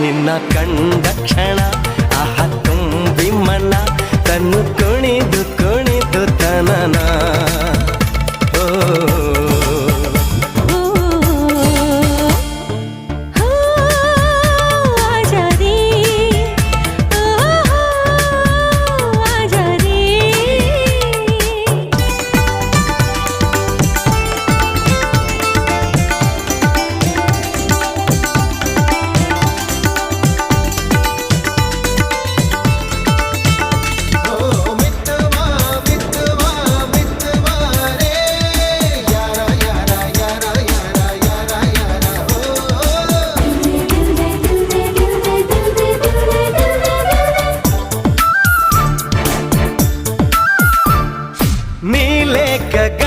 ನಿನ್ನ ಕಂಡ ಕ್ಷಣ ಆಹ ತುಂಬಿ ಮನ ತನ್ನು ಕುಣಿದು ಕುಣಿದು ತನನ. నీ లేక